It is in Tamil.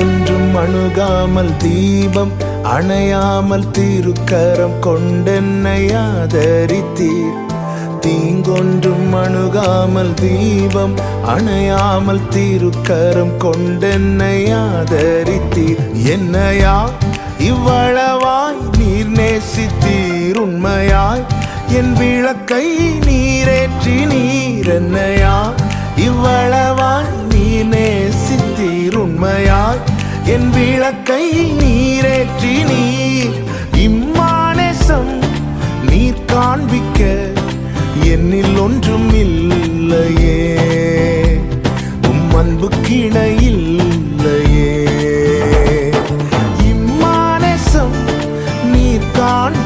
ஒன்றும் அணுகாமல் தீபம் அணையாமல் திருக்கரம் கொண்டென்னை ஆதரித்தீர். தீங்கொன்றும் அணுகாமல் தீபம் அணையாமல் திருக்கரம் கொண்டென்னை ஆதரித்தீர். என்னையா? இவ்வளவாய் நீர் நேசித்தீர் உண்மையாய். என் விளக்கை நீரேற்றி நீர் என்னையா? இவ்வளவு என் விளக்கை நீரேற்றி நீ இம்மானேசம் நீர் காண்பிக்க என்னில் ஒன்றும் இல்லையே. உம் அன்பு கிணையில்லையே இம்மானேசம் நீர் காண்